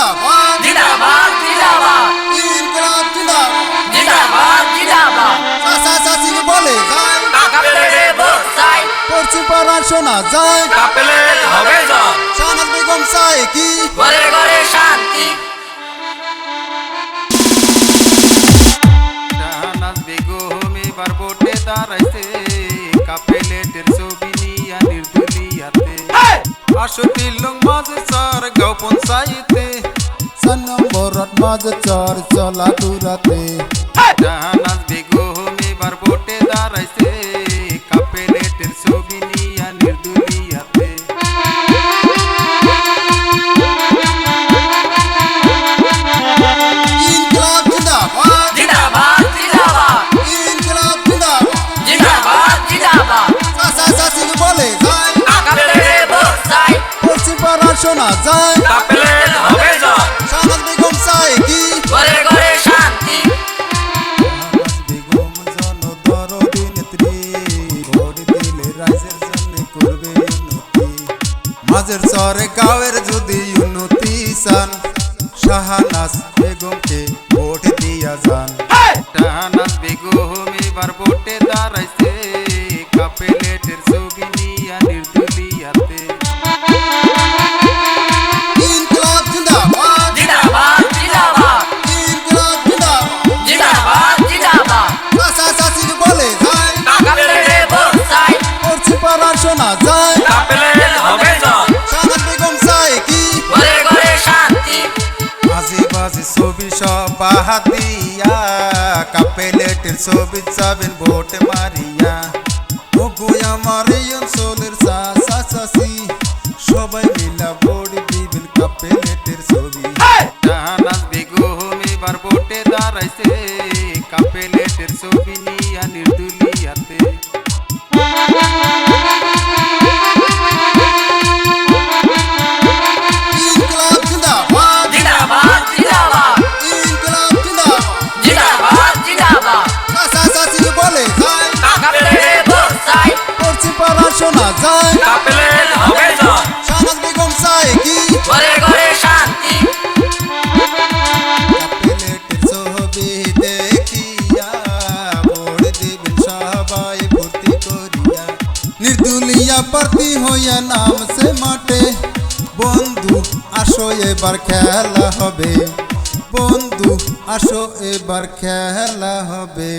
জিন্দাবাদ জিন্দাবাদ জিন্দাবাদ। ইনকলাব জিন্দাবাদ। জিন্দাবাদ জিন্দাবাদ। চাচা চাচি বলে যায় কাপেলে ভোট চাই। পশ্চিম পাড়ার শোনা যায়। কাপেলে হবে জয়। শাহনাজ বেগম চায় কি? ঘরে ঘরে শান্তি। শাহনাজ বেগম এবার ভোটে দাঁড়াইছে। কাপেলেটের ছবি নিয়া নির্দলিয়াতে। আশতি লং মাঝে চার গাঁও পঞ্চায়েতে। নম্বরত মাঝে চর চলা দূরাতে শাহনাজ বেগম এবার ভোটে দাঁড়াইছে কাপেলেটের ছবি নিয়া পাড়ার শোনা যায় বেগম চায় কি? ঘরে শান্তি। মাঝের চরে গাঁয়ের যদি উন্নতি চান শাহনাজ বেগমকে ভোট দিয়া যান। শাহনাজ বেগম এবার ভোটে দাঁড়াইছে। শোনা যায়। হবে বেগম চায় কি? মাঝে মাঝে ছবি সব দিয়া কাপেলেটের ছবি চাবেন ভোট মারিয়া। ওগো আমার এই অঞ্চলের চাচা চাচি সবাই মিলা ভোট দিবেন কাপেলেটের ছবি। শাহনাজ বেগম এবার ভোটে দাঁড়াইছে কাপেলেটের ছবি নিয়া নির্দলিয়াতে। প্রার্থী হইয়া নাম সে মাঠে। বন্ধু, আসো এবার খেলা হবে। বন্ধু, আসো এবার খেলা হবে।